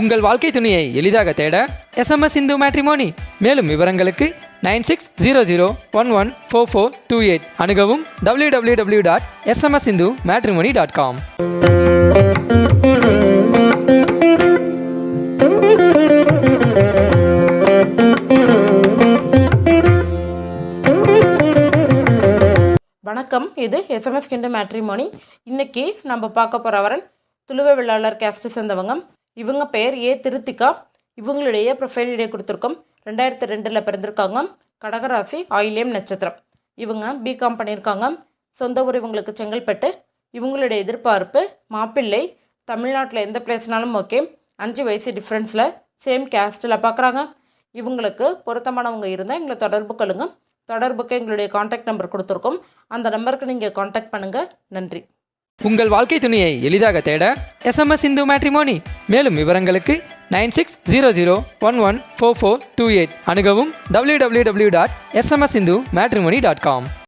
உங்கள் வாழ்க்கை துணையை எளிதாக தேட எஸ்எம்எஸ் இந்து மேட்ரிமோனி மேலும் விவரங்களுக்கு nine six zero zero one one four four two eight அணுகவும் W W W dot SMS Hindu matrimony dot com வணக்கம் இது எஸ்எம்எஸ் கிண்டு மேட்ரிமோனி இன்னைக்கு நம்ம பார்க்க போகிற வரன் துளுவ விழாளர் கேஸ்ட்டு சேர்ந்தவங்க. இவங்க பெயர் ஏ திருத்திகா. இவங்களுடைய ப்ரொஃபைல் இடையே கொடுத்துருக்கோம். ரெண்டாயிரத்தி ரெண்டில் பிறந்திருக்காங்க. கடகராசி ஆயிலியம் நட்சத்திரம். இவங்க பிகாம் பண்ணியிருக்காங்க. சொந்த ஊர் இவங்களுக்கு செங்கல்பட்டு. இவங்களுடைய எதிர்பார்ப்பு மாப்பிள்ளை தமிழ்நாட்டில் எந்த பிளேஸ்னாலும் ஓகே அஞ்சு வயசு டிஃப்ரென்ஸில் சேம் கேஸ்டில் பார்க்குறாங்க இவங்களுக்கு பொருத்தமானவங்க இருந்தால் எங்களை தொடர்பு கொள்ளுங்க. தொடர்புக்கு எங்களுடைய காண்டாக்ட் நம்பர் கொடுத்துருக்கோம். அந்த நம்பருக்கு நீங்கள் காண்டாக்ட் பண்ணுங்கள் நன்றி. உங்கள் வாழ்க்கை துணையை எளிதாக தேட எஸ்எம்எஸ் இந்து மேட்ரிமோனி மேலும் விவரங்களுக்கு nine six zero zero one one four four two eight அணுகவும் W W W dot SMS Hindu matrimony dot com